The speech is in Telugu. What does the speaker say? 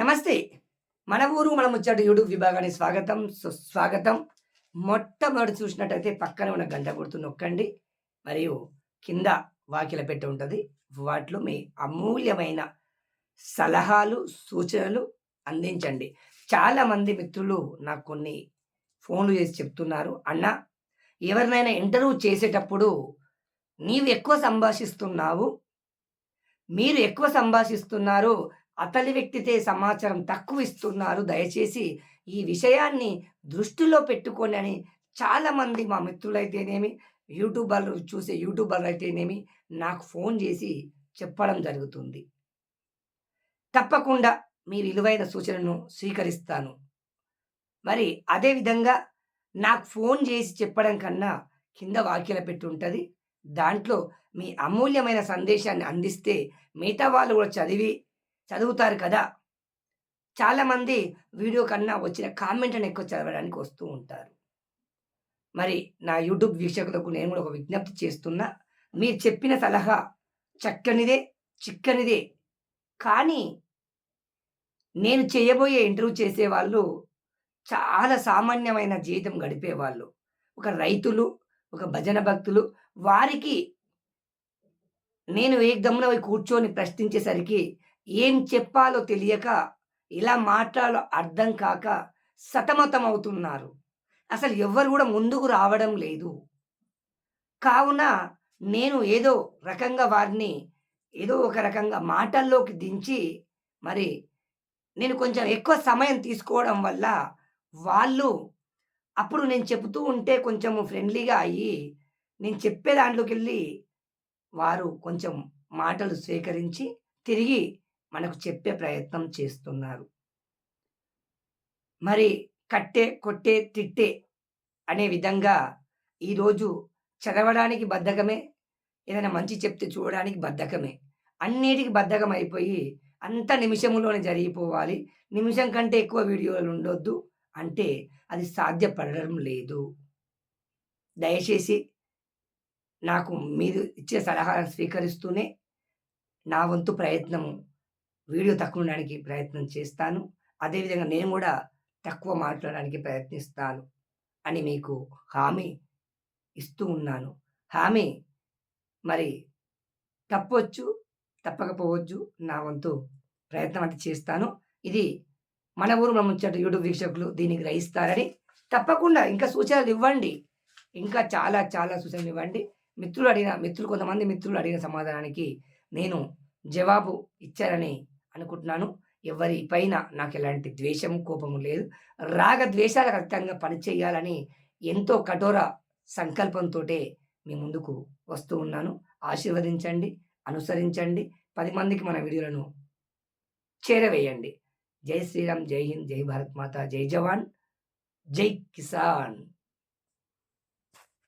నమస్తే. మన ఊరు మన ముచ్చట యూట్యూబ్ విభాగానికి స్వాగతం. సుస్వాగతం మొట్టమొదటి చూసినట్టయితే పక్కన ఉన్న గంట గుర్తు నొక్కండి. మరియు కింద వాకిల పెట్టి ఉంటుంది. వాటిలో మీ అమూల్యమైన సలహాలు సూచనలు అందించండి. చాలామంది మిత్రులు నాకు కొన్ని ఫోన్లు చేసి చెప్తున్నారు. అన్న ఎవరినైనా ఇంటర్వ్యూ చేసేటప్పుడు నీవు ఎక్కువ సంభాషిస్తున్నావు? మీరు ఎక్కువ సంభాషిస్తున్నారు. అతలి వ్యక్తితే సమాచారం తక్కువ ఇస్తున్నారు దయచేసి ఈ విషయాన్ని దృష్టిలో పెట్టుకోండి అని చాలామంది మా మిత్రులైతేనేమి యూట్యూబర్లు చూసే యూట్యూబర్లు అయితేనేమి నాకు ఫోన్ చేసి చెప్పడం జరుగుతుంది. తప్పకుండా మీ విలువైన సూచనను స్వీకరిస్తాను. మరి అదేవిధంగా నాకు ఫోన్ చేసి చెప్పడం కన్నా కింద వాక్యల పెట్టి ఉంటుంది. దాంట్లో మీ అమూల్యమైన సందేశాన్ని అందిస్తే మిగతా వాళ్ళు కూడా చదివి చదువుతారు కదా. చాలామంది వీడియో కన్నా వచ్చిన కామెంట్ని ఎక్కువ చదవడానికి వస్తూ ఉంటారు. మరి నా యూట్యూబ్ వీక్షకులకు నేను కూడా ఒక విజ్ఞప్తి చేస్తున్నా. మీరు చెప్పిన సలహా చక్కనిదే చిక్కనిదే. కానీ నేను చేయబోయే ఇంటర్వ్యూ చేసేవాళ్ళు చాలా సామాన్యమైన జీవితం గడిపేవాళ్ళు. ఒక రైతులు ఒక భజన భక్తులు. వారికి నేను ఏకదమ్మున పోయి కూర్చొని ప్రశ్నించేసరికి ఏం చెప్పాలో తెలియక ఇలా మాట్లాడాలో అర్థం కాక సతమతం అవుతున్నారు అసలు ఎవ్వరు కూడా ముందుకు రావడం లేదు. కావున నేను ఏదో రకంగా వారిని ఏదో ఒక రకంగా మాటల్లోకి దించి మరి నేను కొంచెం ఎక్కువ సమయం తీసుకోవడం వల్ల వాళ్ళు అప్పుడు నేను చెబుతూ ఉంటే కొంచెం ఫ్రెండ్లీగా అయ్యి నేను చెప్పే దాంట్లోకి వెళ్ళి వారు కొంచెం మాటలు స్వీకరించి తిరిగి మనకు చెప్పే ప్రయత్నం చేస్తున్నారు. మరి కట్టే కొట్టే తిట్టే అనే విధంగా ఈరోజు చదవడానికి బద్ధకమే ఏదైనా మంచి చెప్తే చూడడానికి బద్ధకమే. అన్నిటికీ బద్ధకం అయిపోయి అంత నిమిషంలోనే జరిగిపోవాలి. నిమిషం కంటే ఎక్కువ వీడియోలు ఉండొద్దు అంటే అది సాధ్యపడడం లేదు. దయచేసి నాకు మీరు ఇచ్చే సలహాలను స్వీకరిస్తూనే నా వంతు ప్రయత్నము వీడియో తక్కువ ఉండడానికి ప్రయత్నం చేస్తాను. అదేవిధంగా నేను కూడా తక్కువ మాట్లాడడానికి ప్రయత్నిస్తాను అని మీకు హామీ ఇస్తూ ఉన్నాను. హామీ మరి తప్పవచ్చు తప్పకపోవచ్చు నా వంతు ప్రయత్నం అంటే చేస్తాను. ఇది మన ఊరు మన ముచ్చట యూట్యూబ్ వీక్షకులు దీన్ని గ్రహిస్తారని తప్పకుండా ఇంకా సూచనలు ఇవ్వండి. ఇంకా చాలా చాలా సూచనలు ఇవ్వండి. మిత్రులు అడిగిన మిత్రులు కొంతమంది మిత్రులు అడిగిన సమాధానానికి నేను జవాబు ఇచ్చారని అనుకుంటున్నాను. ఎవరి పైన నాకు ఎలాంటి ద్వేషం కోపము లేదు. రాగ ద్వేషాలకు అర్థంగా పనిచేయాలని ఎంతో కఠోర సంకల్పంతో మీ ముందుకు వస్తూ ఉన్నాను. ఆశీర్వదించండి అనుసరించండి. పది మందికి మన వీడియోలను చేరవేయండి. జై శ్రీరామ్ జై హింద్ జై భారత్ మాత జై జవాన్ జై కిసాన్.